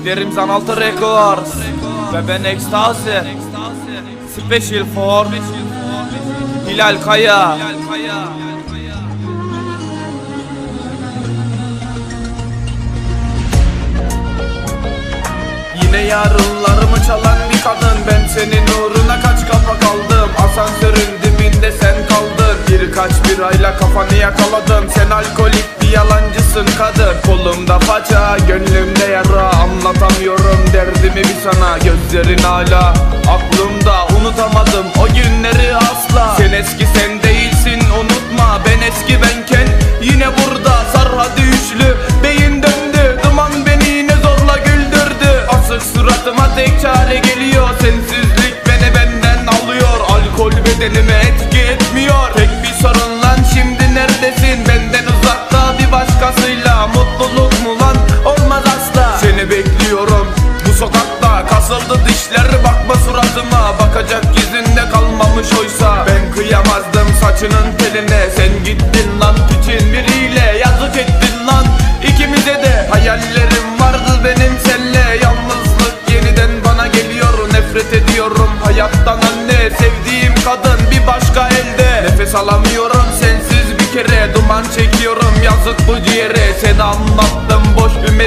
Müşterim Zanaltı Records Ve ben Ekstazi. Special for Hilal Kaya. Yine yarınlarımı çalan bir kadın Ben Birkaç bir ayla kafanı yakaladım Sen alkolik bir yalancısın kadın Kolumda faça gönlümde yara. Anlatamıyorum derdimi bir sana. Gözlerin hala aklımda. Unutamadım o günleri asla. Sen eski sen değilsin unutma. Ben eski benken yine burada. Sar hadi üçlü beyin döndü. Duman beni yine zorla güldürdü. Asık suratıma tek çare geliyor. Sensizlik beni benden alıyor. Alkol bedenime etki sokakta Kasıldı dişler bakma suratıma. Bakacak yüzünde kalmamış oysa. Ben kıyamazdım saçının teline. Sen gittin lan piçin biriyle. Yazık ettin lan ikimize de. Hayallerim vardı benim senle. Yalnızlık yeniden bana geliyor. Nefret ediyorum hayattan anne. Sevdiğim kadın bir başka elde. Nefes alamıyorum sensiz bir kere. Duman çekiyorum yazık bu ciğere. Seni anlattım boş bir